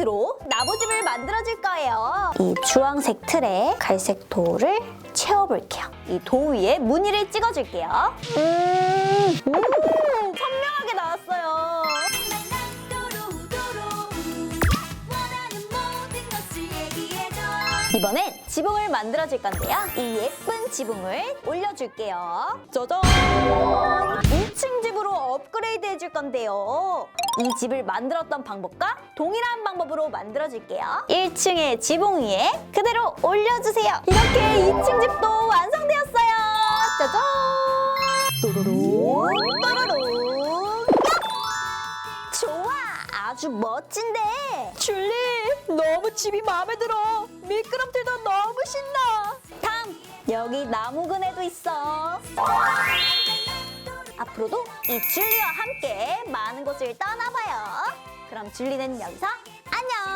포인트로 나무집을 만들어줄 거예요. 이 주황색 틀에 갈색 도를 채워볼게요. 이 도 위에 무늬를 찍어줄게요. 음, 오, 선명하게 나왔어요. 이번엔 지붕을 만들어줄 건데요. 이 예쁜 지붕을 올려줄게요. 짜잔! 2층 집으로 업그레이드 해줄 건데요. 이 집을 만들었던 방법과 동일한 방법으로 만들어줄게요. 1층의 지붕 위에 그대로 올려주세요. 이렇게 2층 집도 완성되었어요. 짜잔! 또로롱, 또로롱. 좋아! 아주 멋진데! 줄리! 너무 집이 마음에 들어! 미끄럼틀도 너무 신나! 다음! 여기 나무 그네도 있어! 앞으로도 이 줄리와 함께 많은 곳을 떠나봐요! 그럼 줄리는 여기서 안녕!